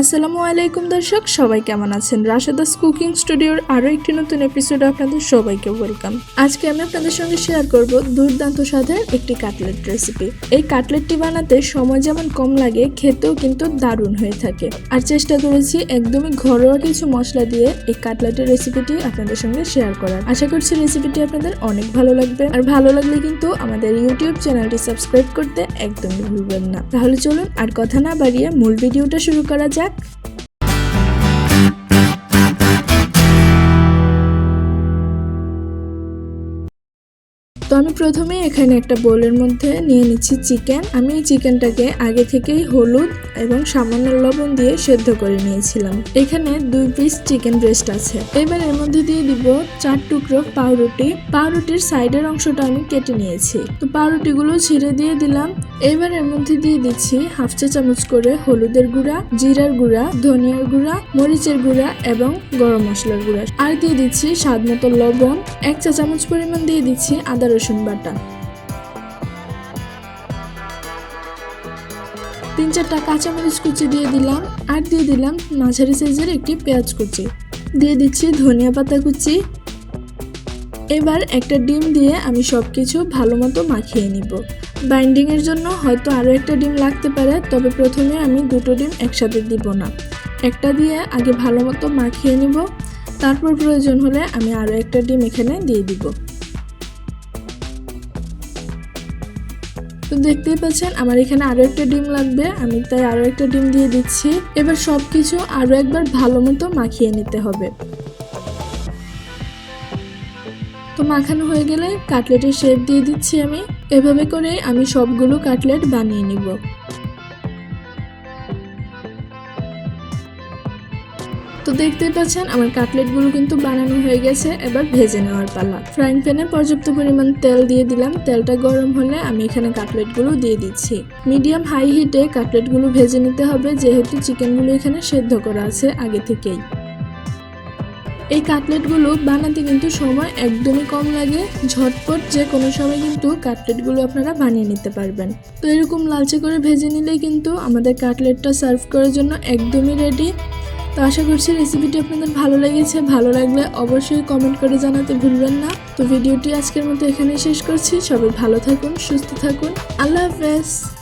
আসসালামু আলাইকুম দর্শক, সবাই কেমন আছেন? রাশেদাস কুকিং স্টুডিওর আরও একটি নতুন এপিসোডে আপনাদের সবাইকে ওয়েলকাম আজকে আমি আপনাদের সঙ্গে শেয়ার করব দুর্দান্ত স্বাদের একটি কাটলেট রেসিপি এই কাটলেটটি বানাতে সময় যেমন কম লাগে, খেতেও কিন্তু দারুণ হয়ে থাকে। আর চেষ্টা করেছি একদমই ঘরোয়া কিছু মশলা দিয়ে এই কাটলেটের রেসিপিটি আপনাদের সঙ্গে শেয়ার করার। আশা করছি রেসিপিটি আপনাদের অনেক ভালো লাগবে। আর ভালো লাগলে কিন্তু আমাদের ইউটিউব চ্যানেলটি সাবস্ক্রাইব করতে একদমই ভুলবেন না। তাহলে চলুন আর কথা না বাড়িয়ে মূল ভিডিওটা শুরু করা যাক। তো আমি প্রথমে এখানে একটা বোলের মধ্যে নিয়ে নিচ্ছি চিকেন। আমি এই চিকেনটাকে আগে থেকেই হলুদ এবং সামান্য লবণ দিয়ে সেদ্ধ করে নিয়েছিলাম। এখানে দুই পিস চিকেন ব্রেস্ট আছে। এবার এর মধ্যে দিয়ে দিব চার টুকরো পাউরুটি। পাউরুটির সাইডের অংশটা আমি কেটে নিয়েছি। তো পাউরুটিগুলো ছিঁড়ে দিয়ে দিলাম। এবার এর মধ্যে দিয়ে দিচ্ছি হাফ চা চামচ করে হলুদের গুঁড়া, জিরার গুঁড়া, ধনিয়ার গুঁড়া, মরিচের গুঁড়া এবং গরম মশলার গুঁড়া। আর দিয়ে দিচ্ছি স্বাদ মতো লবণ। এক চা চামচ পরিমাণ দিয়ে দিচ্ছি আদা রসুন বাটা। তিন চারটা কাঁচামরিচ কুচি দিয়ে দিলাম। আর দিয়ে দিলাম মাঝারি সাইজের একটি পেঁয়াজ কুচি। দিয়ে দিচ্ছি ধনিয়া পাতা কুচি। এবার একটা ডিম দিয়ে আমি সব কিছু ভালো মতো মাখিয়ে নিব। বাইন্ডিংয়ের জন্য হয়তো আরও একটা ডিম লাগতে পারে, তবে প্রথমে আমি দুটো ডিম একসাথে দিব না। একটা দিয়ে আগে ভালো মতো মাখিয়ে নিব, তারপর প্রয়োজন হলে আমি আরও একটা ডিম এখানে দিয়ে দিব। তো দেখতেই পাচ্ছেন, আমার এখানে আরও একটা ডিম লাগবে, আমি তাই আরও একটা ডিম দিয়ে দিচ্ছি। এবার সব কিছু আরও একবার ভালো মতো মাখিয়ে নিতে হবে। তো মাখানো হয়ে গেলে কাটলেটের শেপ দিয়ে দিচ্ছি আমি। এভাবে করে আমি সবগুলো কাটলেট বানিয়ে নিব। তো দেখতেই পাচ্ছেন, আমার কাটলেটগুলো কিন্তু বানানো হয়ে গেছে। এবার ভেজে নেওয়ার পালা। ফ্রাইং প্যানে পর্যাপ্ত পরিমাণ তেল দিয়ে দিলাম। তেলটা গরম হলে আমি এখানে কাটলেটগুলো দিয়ে দিচ্ছি। মিডিয়াম হাই হিটে কাটলেটগুলো ভেজে নিতে হবে, যেহেতু চিকেনগুলো এখানে সেদ্ধ করা আছে আগে থেকেই। এই কাটলেটগুলো বানাতে কিন্তু সময় একদমই কম লাগে। ঝটপট যে কোনো সময় কিন্তু কাটলেটগুলো আপনারা বানিয়ে নিতে পারবেন। তো এরকম লালচে করে ভেজে নিলেই কিন্তু আমাদের কাটলেটটা সার্ভ করার জন্য একদমই রেডি তো আশা করছি রেসিপিটি আপনাদের ভালো লেগেছে। ভালো লাগলে অবশ্যই কমেন্ট করে জানাতে ভুলবেন না। তো ভিডিওটি আজকের মতো এখানেই শেষ করছি। সবাই ভালো থাকুন, সুস্থ থাকুন। আল্লাহ হাফেজ।